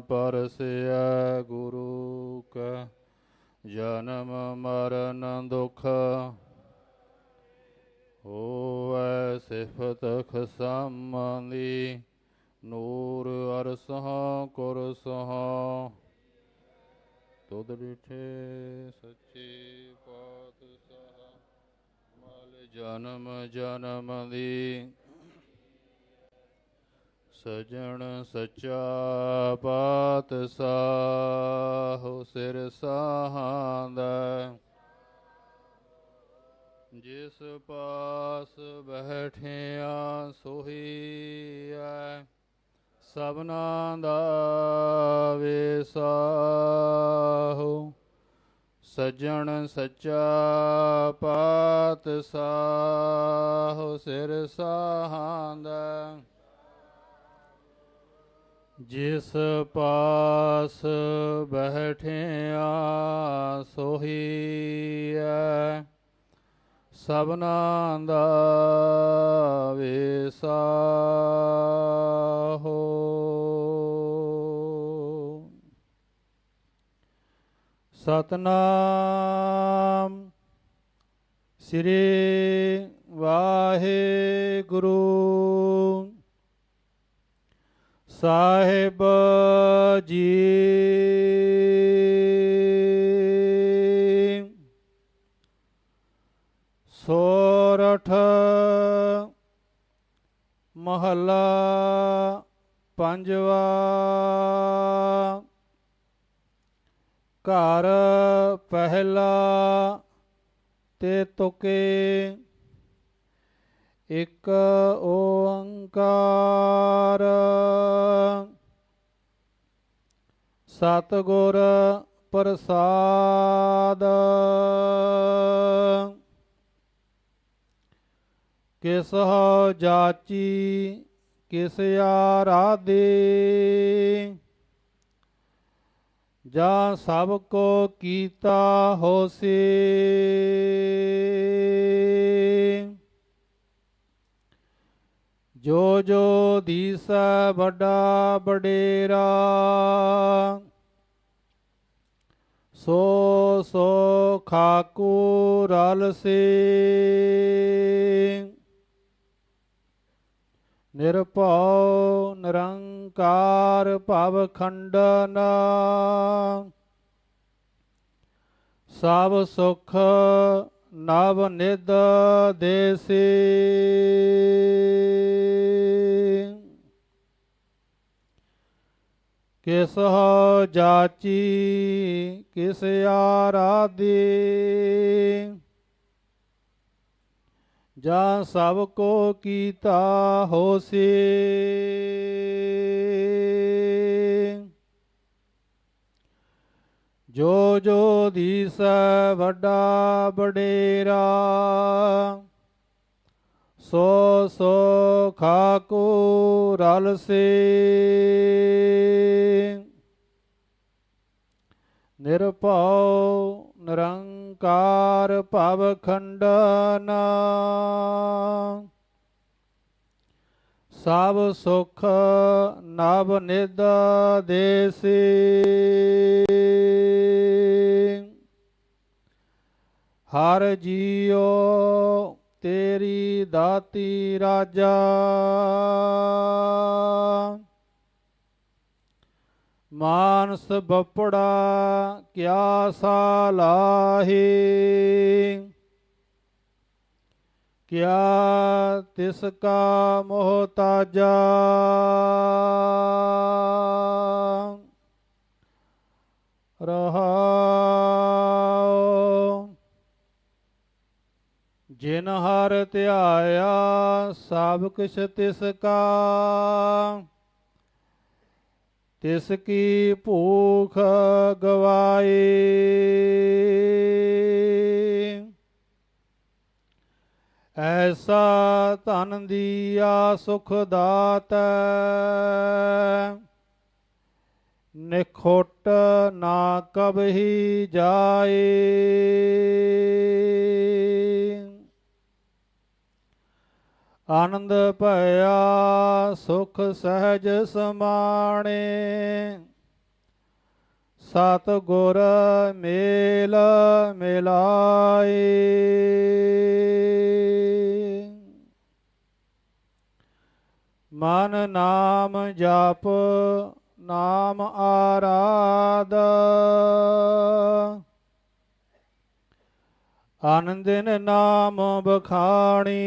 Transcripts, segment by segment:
ਪਰਸਿਐ ਗੁਰੂ ਕੈ, ਜਨਮ ਮਰਨ ਦੁਖ। ਹੋਵੈ ਸਿਫਤ ਖਸਮੰਦੀ, ਨੂਰ ਅਰਸਹ ਕੁਰਸਹ ਤੁਧ ਡਿਠੇ ਸੱਚੇ ਪਾਤਸ਼ਾਹ, ਮਲ ਜਨਮ ਜਨਮ ਦੀ। ਸਜਣ ਸੱਚਾ ਪਾਤਸ਼ਾਹ ਸਿਰ ਸਾਹਾਂਦਾ ਜਿਸ ਪਾਸ ਬੈਠਿਆ ਸੋਹੀਐ ਸਭਨਾ ਦਾ ਵੇਸਾਹੋ। ਸਜਣ ਸੱਚਾ ਪਾਤਸ਼ਾਹ ਸਿਰ ਸਾਹਾਂਦਾ ਜਿਸ ਪਾਸ ਬੈਠਿਆ ਸੋਹੀਐ ਸਭਨਾ ਦਾ ਵੇਸਾਹੋ ਸਤਨਾਮ ਸ੍ਰੀ ਵਾਹਿਗੁਰੂ। ਸਾਹਿਬ ਜੀ ਸੋਰਠ ਮਹੱਲਾ ਪੰਜਵਾ ਘਰ ਪਹਿਲਾ ਤੇ ਤੁਕੇ ਇਕ ਓੰਕਾਰ। ਸਤਿਗੁਰ ਪ੍ਰਸਾਦ। ਕਿਸ ਹੋ ਜਾਚੀ ਕਿਸ ਆਰਾਧੇ। ਜਾਂ ਸਭ ਕੋ ਕੀਤਾ ਹੋਸੀ। ਜੋ ਜੋ ਦੀਸੈ ਵੱਡਾ ਬਡੇਰਾ ਸੋ ਸੋ ਖਾਕੂ ਰਲ ਸੇ। ਨਿਰਭਉ ਨਿਰੰਕਾਰ ਭਵ ਖੰਡਨ, ਸਭ ਸੁਖ ਨਵ ਨਿਦ ਦੇਸੀ। ਕਿਸ ਹੋ ਜਾਚੀ ਕਿਸ ਆਰਾਧੀ। ਜਾਂ ਸਭ ਕੋ ਕੀਤਾ ਹੋਸੀ। ਜੋ ਜੋ ਦੀਸੈ ਵੱਡਾ ਬਡੇਰਾ ਸੋ ਸੋ ਖਾਕੂ ਰਲ ਸੇ। ਨਿਰਭਉ ਨਿਰੰਕਾਰ ਭਵ ਖੰਡਨ। ਸਭ ਸੁਖ ਨਵ ਨਿਦ ਦੇਸੀ। ਹਰ ਜੀਉ ਤੇਰੀ ਦਾਤੀ ਰਾਜਾ। ਮਾਨਸ ਬਪੜਾ ਕਿਆ ਸਾਲਾਹੀ ਕਿਆ ਤਿਸ ਕਾ ਮੋਹਤਾਜਾ ਰਹਾਉ ਜਿਨ ਹਰ ਧਿਆਇਆ, ਸਭ ਕਿਛ ਤਿਸ ਕਾ। ਤਿਸ ਕੀ ਭੂਖ ਗਵਾਈ ਐਸਾ ਧਨ ਦੀਆ ਸੁਖ ਦਾਤੈ। ਨਿਖੋਟ ਨਾ ਕਬਹੀ ਜਾਏ। ਆਨੰਦ ਭਇਆ ਸੁਖ ਸਹਿਜ ਸਮਾਣੇ। ਸਤ ਗੁਰ ਮੇਲ ਮਿਲਾਏ। ਮਨ ਨਾਮ ਜਪ ਨਾਮ ਆਰਾਧ। ਆਨੰਦਿਨ ਨਾਮ ਬਖਾਣੀ।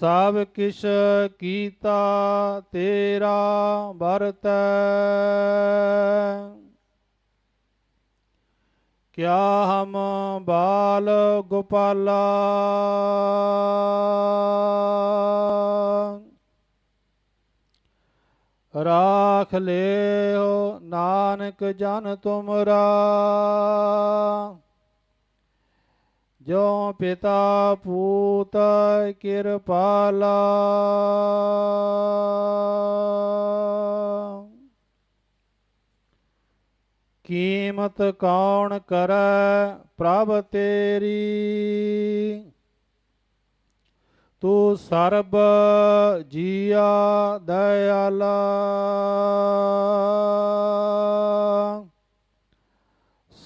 ਸਭ ਕਿਛ ਕੀਤਾ ਤੇਰਾ ਵਰਤੈ। ਕਿਆ ਹਮ ਬਾਲ ਗੋਪਾਲਾ। ਰਾਖ ਲਿਓ ਨਾਨਕ ਜਨ ਤੁਮਰਾ। ਜੋ ਪਿਤਾ ਪੂਤ ਕਿਰਪਾਲਾ। ਕੀਮਤ ਕੌਣ ਕਰੈ ਪ੍ਰਭ ਤੇਰੀ? ਤੂੰ ਸਰਬ ਜੀਆ ਦਇਆਲਾ।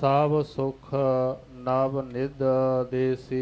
ਸਭ ਸੁਖ ਨਵ ਨਿਧ ਦੇਸੀ।